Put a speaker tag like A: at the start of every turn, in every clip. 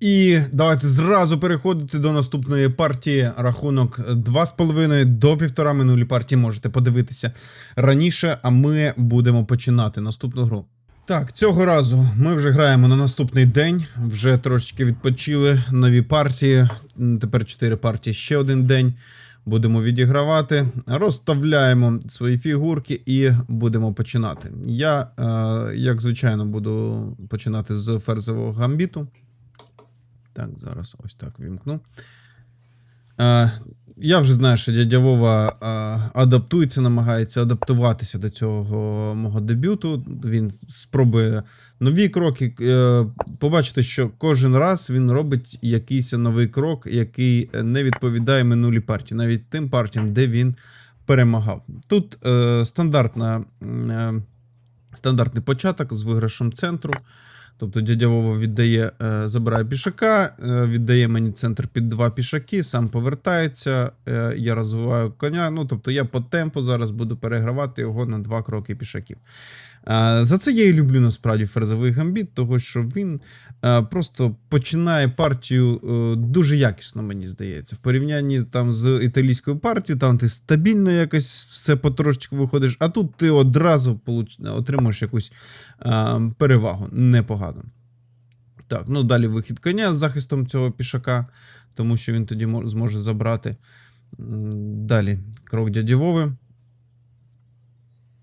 A: І давайте зразу переходити до наступної партії. Рахунок 2,5 до 1,5 минулі партії можете подивитися раніше, а ми будемо починати наступну гру. Так, цього разу ми вже граємо на наступний день. Вже трошечки відпочили нові партії. Тепер 4 партії ще один день. Будемо відігравати, розставляємо свої фігурки і будемо починати. Я, е, як звичайно, буду починати з ферзового гамбіту. Так, зараз ось так вімкну. Е, я вже знаю, що дядя Вова е, адаптується, намагається адаптуватися до цього мого дебюту. Він спробує нові кроки. Е, побачите, що кожен раз він робить якийсь новий крок, який не відповідає минулій партії, навіть тим партіям, де він перемагав. Тут е, стандартна, е, стандартний початок з виграшем центру. Тобто дядя Вова віддає, е, забирає пішака, е, віддає мені центр під два пішаки, сам повертається, е, я розвиваю коня. Ну, тобто я по темпу зараз буду перегравати його на два кроки пішаків. За це я і люблю насправді ферзовий гамбіт, того що він просто починає партію дуже якісно, мені здається. В порівнянні там з італійською партією, там ти стабільно якось все потрошечку виходиш, а тут ти одразу отримуєш якусь перевагу. Непогано. Так, ну далі вихід коня з захистом цього пішака, тому що він тоді зможе забрати. Далі крок дяді Вови.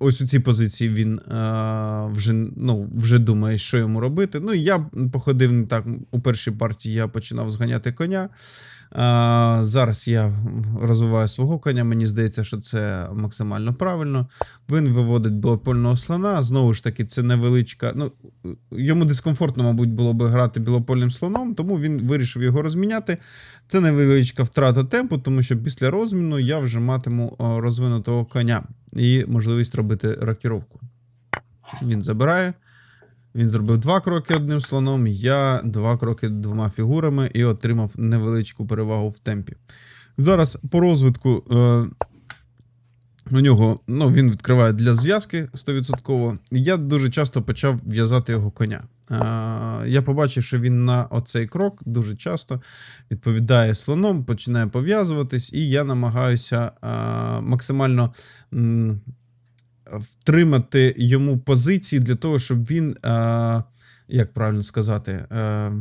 A: Ось у цій позиції він а, вже, ну, вже думає, що йому робити. Ну, я походив не так. У першій партії я починав зганяти коня. А, зараз я розвиваю свого коня. Мені здається, що це максимально правильно. Він виводить білопольного слона. Знову ж таки, це невеличка. Ну, йому дискомфортно, мабуть, було би грати білопольним слоном, тому він вирішив його розміняти. Це невеличка втрата темпу, тому що після розміну я вже матиму розвинутого коня і можливість робити рокіровку. Він забирає. Він зробив два кроки одним слоном, я два кроки двома фігурами і отримав невеличку перевагу в темпі. Зараз по розвитку е, у нього ну, він відкриває для зв'язки 100%. Я дуже часто почав в'язати його коня. Е, я побачив, що він на оцей крок дуже часто відповідає слоном, починає пов'язуватись, і я намагаюся е, максимально. м, Втримати йому позиції для того, щоб він, е, як правильно сказати, е,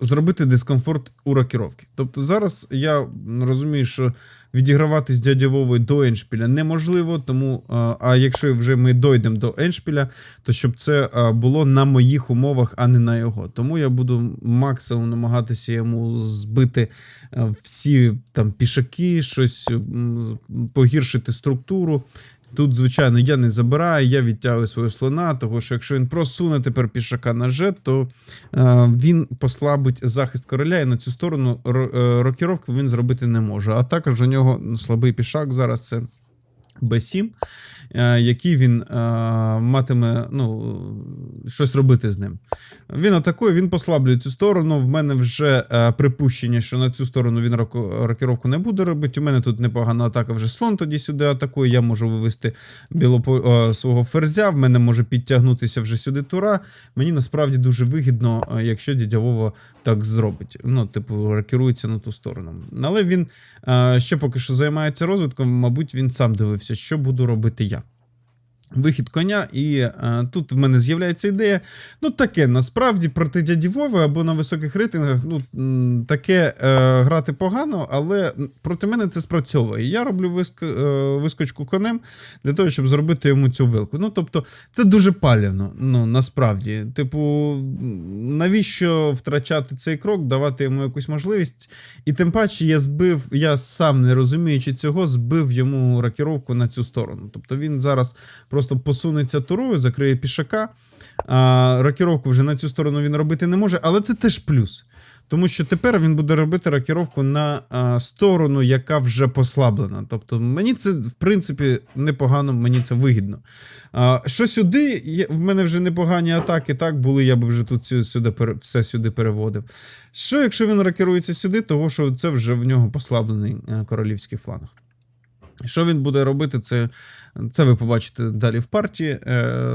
A: зробити дискомфорт у рокіровки. Тобто зараз я розумію, що відігравати з дядя Вовою до Еншпіля неможливо, тому, а якщо вже ми дойдемо до Еншпіля, то щоб це було на моїх умовах, а не на його. Тому я буду максимум намагатися йому збити всі там пішаки, щось погіршити структуру. Тут, звичайно, я не забираю, я відтягую свого слона, тому що якщо він просуне тепер пішака на жет, то е, він послабить захист короля, і на цю сторону ро- е, рокіровку він зробити не може. А також у нього слабий пішак зараз це Б7, е, який він е, матиме ну, щось робити з ним. Він атакує, він послаблює цю сторону. В мене вже е, припущення, що на цю сторону він рокіровку не буде робити. У мене тут непогана атака, вже слон тоді сюди атакує. Я можу вивести білопо... свого ферзя, в мене може підтягнутися вже сюди тура. Мені насправді дуже вигідно, якщо дядя Вова так зробить. Ну, типу, рокірується на ту сторону. Але він ще поки що займається розвитком, мабуть, він сам дивився, що буду робити я. Вихід коня, і е, тут в мене з'являється ідея. Ну, таке, насправді, проти дяді Вови або на високих рейтингах, ну, таке е, грати погано, але проти мене це спрацьовує. Я роблю виск, е, вискочку конем для того, щоб зробити йому цю вилку. Ну, тобто, це дуже палівно, ну, насправді. Типу, навіщо втрачати цей крок, давати йому якусь можливість. І тим паче я збив, я сам не розуміючи цього, збив йому рокіровку на цю сторону. Тобто він зараз просто посунеться турою, закриє пішака. А, рокіровку вже на цю сторону він робити не може, але це теж плюс. Тому що тепер він буде робити рокіровку на а, сторону, яка вже послаблена. Тобто мені це, в принципі, непогано, мені це вигідно. А, що сюди, є- в мене вже непогані атаки, так були, я би вже тут сюди, все сюди переводив. Що, якщо він рокірується сюди, того що це вже в нього послаблений е, королівський фланг. Що він буде робити, це, це ви побачите далі в партії. Е,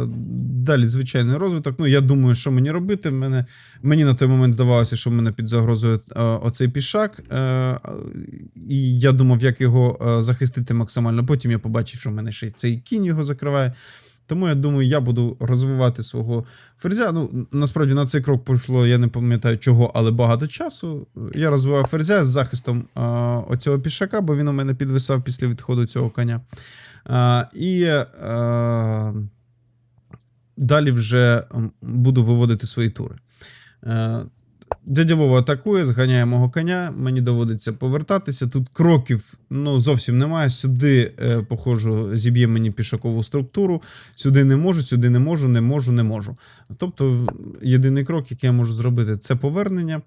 A: далі звичайний розвиток. Ну, я думаю, що мені робити. Мене, мені на той момент здавалося, що в мене під загрозою е, оцей пішак. Е, і я думав, як його захистити максимально. Потім я побачив, що в мене ще цей кінь його закриває. Тому я думаю, я буду розвивати свого ферзя. Ну, насправді на цей крок пройшло, я не пам'ятаю чого, але багато часу. Я розвивав ферзя з захистом а, оцього пішака, бо він у мене підвисав після відходу цього коня. А, і а, далі вже буду виводити свої тури. Дядя Вова атакує, зганяє мого коня, мені доводиться повертатися. Тут кроків ну, зовсім немає. Сюди, е, походжу, зіб'є мені пішакову структуру. Сюди не можу, сюди не можу, не можу, не можу. Тобто, єдиний крок, який я можу зробити, це повернення.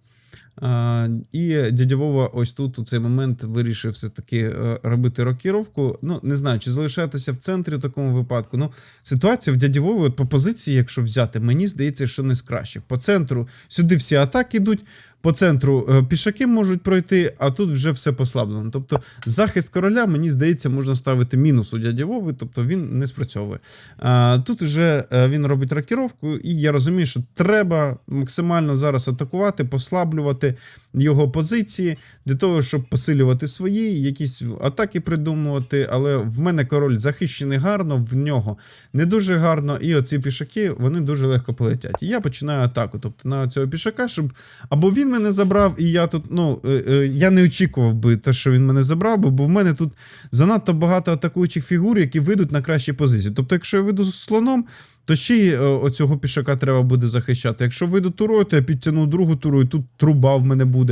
A: І дядя ось тут у цей момент вирішив все-таки е, робити рокіровку. Ну, не знаю, чи залишатися в центрі в такому випадку. Ну, ситуація в дяді от по позиції, якщо взяти, мені здається, що не з кращих. По центру сюди всі атаки йдуть. По центру е, пішаки можуть пройти, а тут вже все послаблено. Тобто захист короля, мені здається, можна ставити мінус у дяді Вови, тобто він не спрацьовує. А, Тут вже е, він робить рокіровку, і я розумію, що треба максимально зараз атакувати, послаблювати його позиції для того, щоб посилювати свої, якісь атаки придумувати. Але в мене король захищений гарно, в нього не дуже гарно, і оці пішаки вони дуже легко полетять. І я починаю атаку. Тобто на цього пішака, щоб або він мене забрав, і я тут, ну е, е, я не очікував би те, що він мене забрав, бо, в мене тут занадто багато атакуючих фігур, які вийдуть на кращі позиції. Тобто, якщо я вийду з слоном, то ще й е, оцього пішака треба буде захищати. Якщо вийду турою, то я підтягну другу туру, і тут труба в мене буде.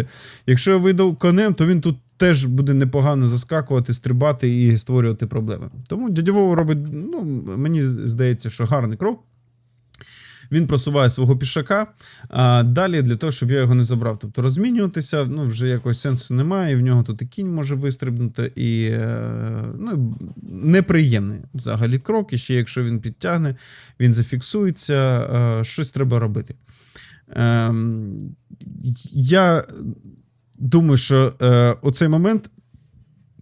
A: Якщо я вийду конем, то він тут теж буде непогано заскакувати, стрибати і створювати проблеми. Тому дядя Вова робить, ну, мені здається, що гарний крок. Він просуває свого пішака а, далі для того, щоб я його не забрав. Тобто розмінюватися ну, вже якогось сенсу немає, і в нього тут і кінь може вистрибнути, і е, ну, неприємний взагалі крок. І ще якщо він підтягне, він зафіксується, е, щось треба робити. Я думаю, що е, у цей момент.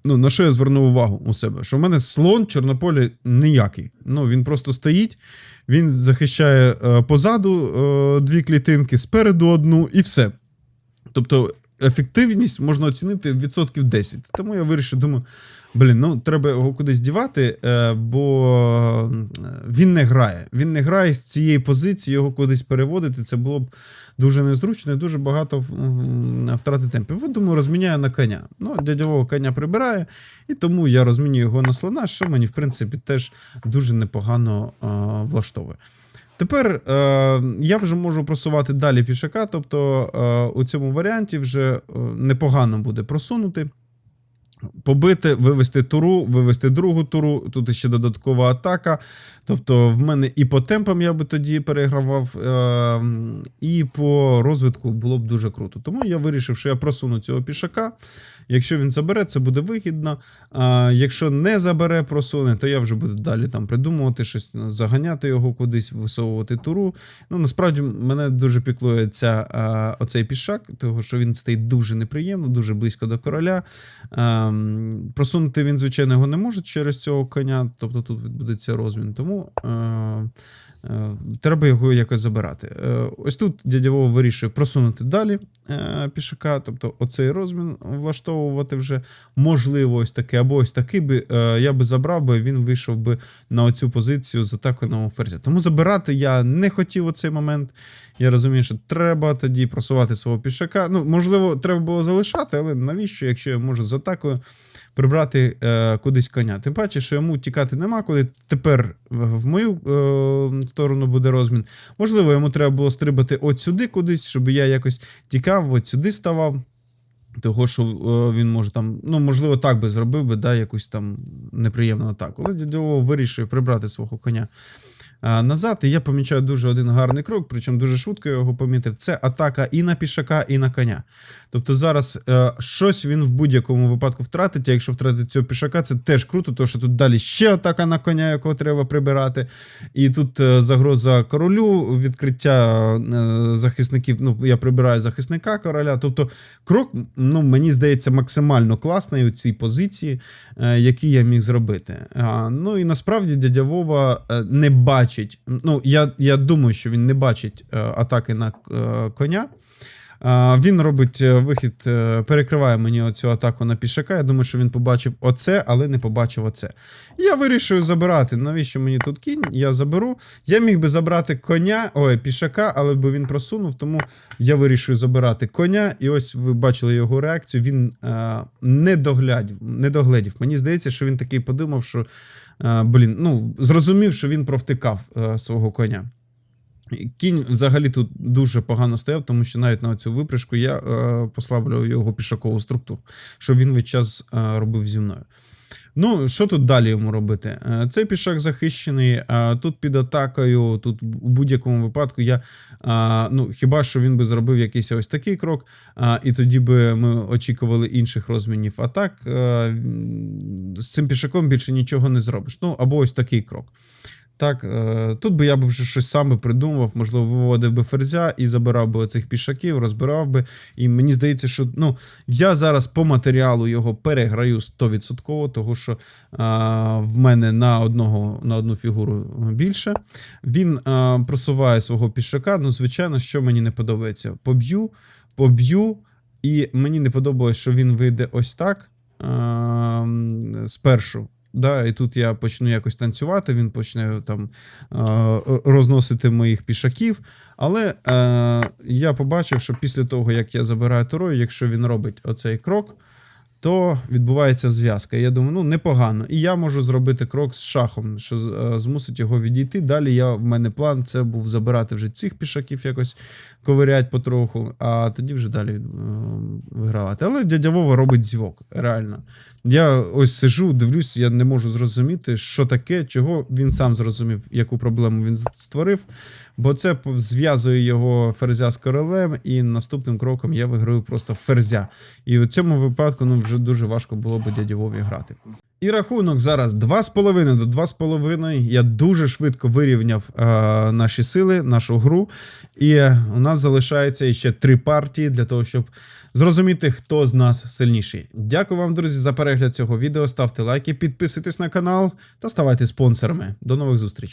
A: Ну, на що я звернув увагу у себе? Що в мене слон Чорнополі ніякий. Ну, він просто стоїть, він захищає е, позаду е, дві клітинки, спереду одну, і все. Тобто, ефективність можна оцінити відсотків 10. Тому я вирішив, думаю, блін, ну треба його кудись дівати, е, бо він не грає. Він не грає з цієї позиції, його кудись переводити. Це було б дуже незручно і дуже багато втрати темпів. От, думаю, розміняю на коня. Ну, дядьового коня прибирає, і тому я розмінюю його на слона, що мені, в принципі, теж дуже непогано влаштовує. Тепер е, я вже можу просувати далі пішака, тобто е, у цьому варіанті вже е, непогано буде просунути. Побити, вивести туру, вивести другу туру. Тут ще додаткова атака. Тобто, в мене і по темпам я би тоді перегравав, е і по розвитку було б дуже круто. Тому я вирішив, що я просуну цього пішака. Якщо він забере, це буде вигідно. А якщо не забере, просуне, то я вже буду далі там придумувати щось, ну, заганяти його кудись, висовувати туру. Ну, насправді мене дуже піклує ця, а, оцей пішак, тому що він стоїть дуже неприємно, дуже близько до короля. А, просунути він, звичайно, його не може через цього коня, тобто тут відбудеться розмін. Тому. А, Треба його якось забирати. Е, ось тут дядя Вова вирішує просунути далі е, пішака, тобто оцей розмін влаштовувати вже можливо ось таке, або ось такий би е, я би забрав, би він вийшов би на оцю позицію з атакою ферзя. Тому забирати я не хотів у цей момент. Я розумію, що треба тоді просувати свого пішака. Ну, можливо, треба було залишати, але навіщо, якщо я можу з атакою прибрати е, кудись коня? Тим паче, що йому тікати нема, коли тепер в мою е, сторону буде розмін. Можливо, йому треба було стрибати от сюди кудись, щоб я якось тікав, от сюди ставав. Того, що е, він може там, ну, можливо, так би зробив би, да, якусь там неприємну атаку. Але Дідьово вирішує прибрати свого коня назад. І я помічаю дуже один гарний крок, причому дуже швидко його помітив. Це атака і на пішака, і на коня. Тобто зараз е, щось він в будь-якому випадку втратить. Якщо втратить цього пішака, це теж круто, тому що тут далі ще атака на коня, якого треба прибирати. І тут е, загроза королю, відкриття е, захисників. Ну, я прибираю захисника короля. Тобто, крок, ну, мені здається, максимально класний у цій позиції, е, який я міг зробити. А, ну і насправді дядя Вова е, не бачить. Ну, я, я думаю, що він не бачить е, атаки на е, коня. А, Він робить е, вихід, е, перекриває мені оцю атаку на пішака. Я думаю, що він побачив оце, але не побачив оце. Я вирішую забирати. Навіщо мені тут кінь? Я заберу. Я міг би забрати коня, ой, пішака, але би він просунув, тому я вирішую забирати коня. І ось ви бачили його реакцію. Він е, не доглядів, не догледів. Мені здається, що він такий подумав, що е, блін, ну зрозумів, що він провтикав е, свого коня. Кінь взагалі тут дуже погано стояв, тому що навіть на цю випряжку я е, послаблював його пішакову структуру, що він весь час е, робив зі мною. Ну, що тут далі йому робити? Е, Цей пішак захищений, а тут під атакою, тут у будь-якому випадку я. а, Ну, хіба що він би зробив якийсь ось такий крок, а, і тоді би ми очікували інших розмінів атак. е, З цим пішаком більше нічого не зробиш. Ну, або ось такий крок. Так, е, тут би я б вже щось сам би придумав, можливо, виводив би ферзя і забирав би оцих пішаків, розбирав би. І мені здається, що ну, я зараз по матеріалу його переграю 100%, того що а, в мене на одного на одну фігуру більше. Він а, просуває свого пішака. Ну, звичайно, що мені не подобається. Поб'ю, поб'ю, і мені не подобалось, що він вийде ось так. Спершу. Да, і тут я почну якось танцювати, він почне там розносити моїх пішаків. Але е, я побачив, що після того, як я забираю турою, якщо він робить оцей крок, то відбувається зв'язка. Я думаю, ну непогано. І я можу зробити крок з шахом, що е, змусить його відійти. Далі я, в мене план це був забирати вже цих пішаків, якось ковирять потроху, а тоді вже далі е, вигравати. Але дядя Вова робить зв'язок, реально. Я ось сижу, дивлюсь, я не можу зрозуміти, що таке, чого він сам зрозумів, яку проблему він створив. Бо це зв'язує його ферзя з королем, і наступним кроком я виграю просто ферзя. І в цьому випадку ну, вже дуже важко було би дяді Вові грати. І рахунок зараз 2,5 до 2,5. Я дуже швидко вирівняв е, наші сили, нашу гру. І у нас залишається ще три партії для того, щоб зрозуміти, хто з нас сильніший. Дякую вам, друзі, за перегляд цього відео. Ставте лайки, підписуйтесь на канал та ставайте спонсорами. До нових зустрічей.